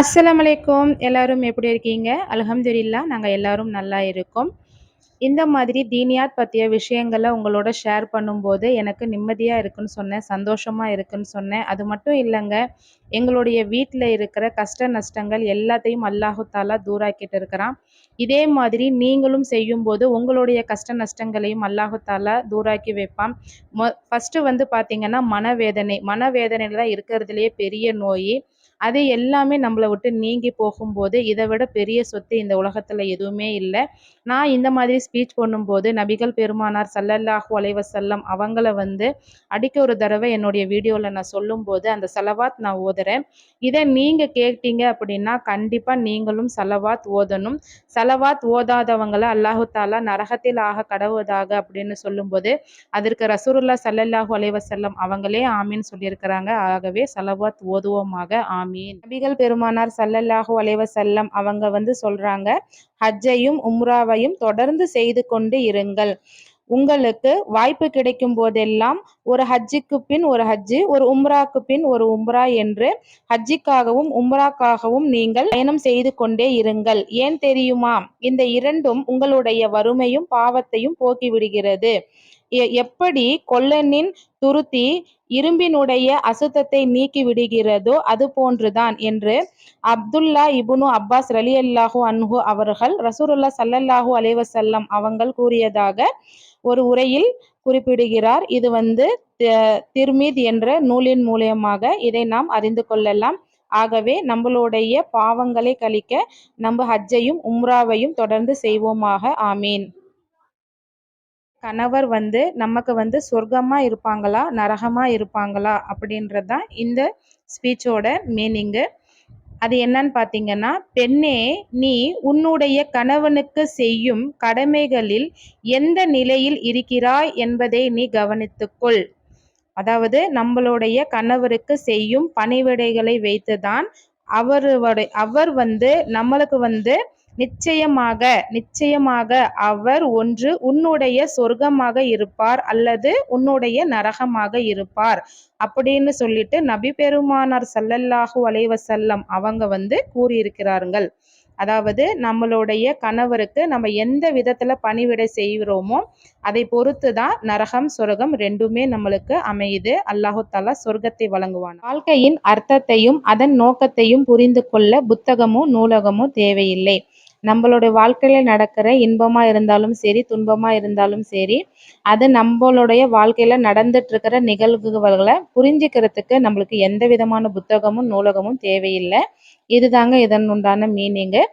அஸ்ஸலாமு அலைக்கும் எல்லாரும் எப்படி இருக்கீங்க? அலமதுல்லா நாங்கள் எல்லாரும் நல்லா இருக்கோம். இந்த மாதிரி தீனியாத் பற்றிய விஷயங்களை உங்களோட ஷேர் பண்ணும்போது எனக்கு நிம்மதியாக இருக்குன்னு சொன்னேன் சந்தோஷமாக இருக்குன்னு சொன்னேன். அது மட்டும் இல்லைங்க எங்களுடைய வீட்டில் இருக்கிற கஷ்ட நஷ்டங்கள் எல்லாத்தையும் அல்லாஹுத்தாலா தூராக்கிட்டு இருக்கிறான். இதே மாதிரி நீங்களும் செய்யும்போது உங்களுடைய கஷ்ட நஷ்டங்களையும் அல்லாஹுத்தாலா தூராக்கி வைப்பான். மொ ஃபஸ்ட்டு வந்து பார்த்திங்கன்னா மனவேதனை மனவேதனையில் தான் இருக்கிறதுலையே பெரிய நோய். அது எல்லாமே நம்மளை விட்டு நீங்கி போகும்போது இதை விட பெரிய சொத்து இந்த உலகத்தில் எதுவுமே இல்லை. நான் இந்த மாதிரி ஸ்பீச் பண்ணும்போது நபிகள் பெருமானார் சல்லல்லாஹு அலைவசல்லம் அவங்கள வந்து அடிக்க ஒரு தடவை என்னுடைய வீடியோவில் நான் சொல்லும்போது அந்த செலவாத் நான் ஓதுறேன். இதை நீங்கள் கேட்டீங்க அப்படின்னா கண்டிப்பாக நீங்களும் செலவாத் ஓதணும். செலவாத் ஓதாதவங்களை அல்லாஹு தாலா நரகத்தில் ஆக கடவுவதாக அப்படின்னு சொல்லும்போது அதற்கு ரசூருல்லா சல்லல்லாஹு அலைவசல்லம் அவங்களே ஆமின்னு சொல்லியிருக்கிறாங்க. ஆகவே செலவாத் ஓதுவோமாக ஆமீன். ஆமீன். நபிகள் பெருமானார் சல்லல்லாஹு அலைவசல்லம் அவங்க வந்து சொல்றாங்க ஹஜ்ஜையும் உம்ராவையும் தொடர்ந்து செய்து கொண்டு இருங்கள். உங்களுக்கு வாய்ப்பு கிடைக்கும் போதெல்லாம் ஒரு ஹஜ்ஜிக்கு பின் ஒரு ஹஜ்ஜு ஒரு உம்ராக்கு பின் ஒரு உம்ரா என்று ஹஜ்ஜிக்காகவும் உம்ராக்காகவும் நீங்கள் பயணம் செய்து கொண்டே இருங்கள். ஏன் தெரியுமா? இந்த இரண்டும் உங்களுடைய வறுமையும் பாவத்தையும் போக்கிவிடுகிறது எப்படி கொல்லனின் துருத்தி இரும்பினுடைய அசுத்தத்தை நீக்கி விடுகிறதோ அது போன்றுதான் என்று அப்துல்லா இபுனு அப்பாஸ் ரலி அல்லாஹூ அன்ஹு அவர்கள் ரசூருல்லா சல்லல்லாஹூ அலைவசல்லம் அவங்கள் கூறியதாக ஒரு உரையில் குறிப்பிடுகிறார். இது வந்து திருமீத் என்ற நூலின் மூலியமாக இதை நாம் அறிந்து கொள்ளலாம். ஆகவே நம்மளுடைய பாவங்களை கழிக்க நம்ம ஹஜ்ஜையும் உம்ராவையும் தொடர்ந்து செய்வோமாக. ஆமீன். கணவர் வந்து நமக்கு வந்து சொர்க்கமாக இருப்பாங்களா? நரகமாக இருப்பாங்களா? அப்படின்றது தான் இந்த ஸ்பீச்சோட மீனிங்கு. அது என்னன்னு பார்த்தீங்கன்னா பெண்ணே நீ உன்னுடைய கணவனுக்கு செய்யும் கடமைகளில் எந்த நிலையில் இருக்கிறாய் என்பதை நீ கவனித்துக்கொள். அதாவது நம்மளுடைய கணவருக்கு செய்யும் பணிவிடைகளை வைத்து தான் அவருடைய அவர் வந்து நம்மளுக்கு வந்து நிச்சயமாக நிச்சயமாக அவர் ஒன்று உன்னுடைய சொர்க்கமாக இருப்பார் அல்லது உன்னுடைய நரகமாக இருப்பார். அப்படின்னு சொல்லிட்டு நபி பெருமானார் சல்லல்லாஹு அலைவசல்லம் அவங்க வந்து கூறியிருக்கிறார்கள். அதாவது நம்மளுடைய கணவருக்கு நம்ம எந்த விதத்துல பணிவிடை செய்கிறோமோ அதை பொறுத்து தான் நரகம் சொர்க்கம் ரெண்டுமே நம்மளுக்கு அமையுது. அல்லாஹு தாலா சொர்க்கத்தை வழங்குவான். வாழ்க்கையின் அர்த்தத்தையும் அதன் நோக்கத்தையும் புரிந்து கொள்ள புத்தகமும் நூலகமும் தேவையில்லை. நம்மளுடைய வாழ்க்கையில் நடக்கிற இன்பமாக இருந்தாலும் சரி துன்பமாக இருந்தாலும் சரி அது நம்மளுடைய வாழ்க்கையில் நடந்துட்டுருக்கிற நிகழ்வுகளை புரிஞ்சுக்கிறதுக்கு நம்மளுக்கு எந்த விதமான புத்தகமும் நூலகமும் தேவையில்லை. இதுதாங்க இதன் உண்டான மீனிங்கு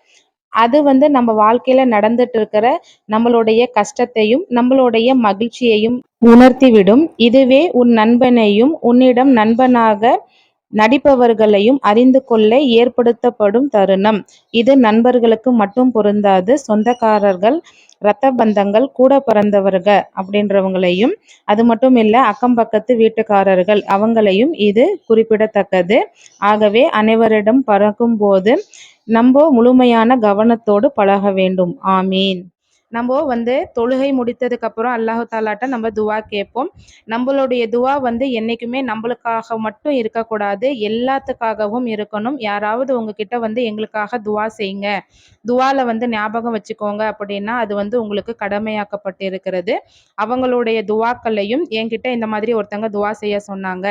அது வந்து நம்ம வாழ்க்கையில நடந்துட்டு இருக்கிற நம்மளுடைய கஷ்டத்தையும் நம்மளுடைய மகிழ்ச்சியையும் உணர்த்திவிடும். இதுவே உன் நண்பனையும் உன்னிடம் நண்பனாக நடிப்பவர்களையும் அறிந்து கொள்ள ஏற்படுத்தப்படும் தருணம். இது நண்பர்களுக்கு மட்டும் பொருந்தாது. சொந்தக்காரர்கள் இரத்த பந்தங்கள் கூட பிறந்தவர்கள் அப்படின்றவங்களையும் அது மட்டும் இல்லை அக்கம் பக்கத்து வீட்டுக்காரர்கள் அவங்களையும் இது குறிப்பிடத்தக்கது. ஆகவே அனைவரிடம் பறக்கும் போது நம்ம முழுமையான கவனத்தோடு பழக வேண்டும். ஆமீன். நம்ம வந்து தொழுகை முடித்ததுக்கப்புறம் அல்லாஹு தாலாட்ட நம்ம துவா கேட்போம். நம்மளுடைய துவா வந்து என்றைக்குமே நம்மளுக்காக மட்டும் இருக்கக்கூடாது எல்லாத்துக்காகவும் இருக்கணும். யாராவது உங்ககிட்ட வந்து எங்களுக்காக துவா செய்யுங்க. துவாவில் வந்து ஞாபகம் வச்சுக்கோங்க அப்படின்னா அது வந்து உங்களுக்கு கடமையாக்கப்பட்டு இருக்கிறது அவங்களுடைய துவாக்களையும் என்கிட்ட இந்த மாதிரி ஒருத்தங்க துவா செய்ய சொன்னாங்க.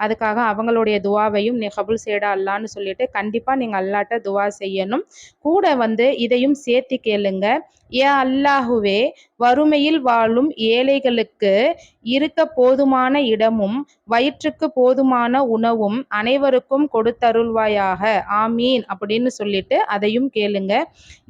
அதுக்காக அவங்களுடைய துவாவையும் நீ கபுல் சேடா அல்லான்னு சொல்லிட்டு கண்டிப்பாக நீங்கள் அல்லாட்ட துவா செய்யணும். கூட வந்து இதையும் சேர்த்து கேளுங்க. ஏ அல்லாஹுவே வறுமையில் வாழும் ஏழைகளுக்கு இருக்க போதுமான இடமும் வயிற்றுக்கு போதுமான உணவும் அனைவருக்கும் கொடுத்தருள்வாயாக. ஆமீன் அப்படின்னு சொல்லிட்டு அதையும் கேளுங்க.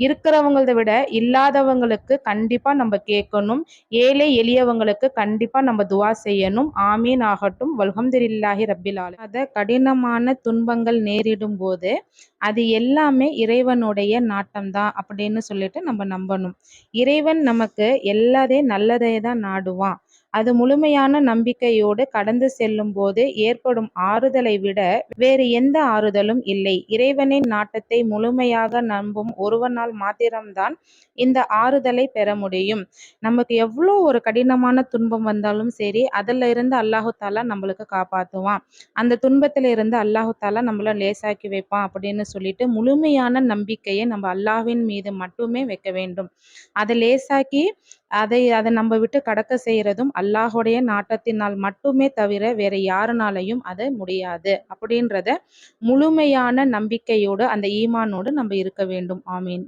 இருக்கிறவங்களத விட இல்லாதவங்களுக்கு கண்டிப்பா நம்ம கேட்கணும். ஏழை எளியவங்களுக்கு கண்டிப்பா நம்ம துவா செய்யணும். ஆமீன் ஆகட்டும். வல்ஹம்திரில்லாஹி ரப்பிலால் அதை அத கடினமான துன்பங்கள் நேரிடும் போது அது எல்லாமே இறைவனுடைய நாட்டம் தான் அப்படின்னு சொல்லிட்டு நம்ம நம்பணும். இறைவன் நமக்கு எல்லாதே நல்லதே தான் நாடுவான். அது முழுமையான நம்பிக்கையோடு கடந்து செல்லும் போது ஏற்படும் ஆறுதலை விட வேறு எந்த ஆறுதலும் இல்லை. இறைவனின் நாட்டத்தை முழுமையாக நம்பும் ஒருவனால் மாத்திரம்தான் இந்த ஆறுதலை பெற முடியும். நமக்கு எவ்வளோ ஒரு கடினமான துன்பம் வந்தாலும் சரி, அதில் இருந்து அல்லாஹு தாலா நம்மளுக்கு காப்பாற்றுவான் அந்த துன்பத்தில் இருந்து அல்லாஹு தாலா நம்மள லேசாக்கி வைப்பான் அப்படின்னு சொல்லிட்டு முழுமையான நம்பிக்கையை நம்ம அல்லாஹ்வின் மீது மட்டுமே வைக்க வேண்டும். அதை லேசாக்கி அதை அதை நம்ம விட்டு கடக்க செய்கிறதும் அல்லாஹுடைய நாட்டத்தினால் மட்டுமே தவிர வேற யாருனாலையும் அது முடியாது. அப்படின்றத முழுமையான நம்பிக்கையோடு அந்த ஈமானோடு நம்ம இருக்க வேண்டும். ஆமீன்.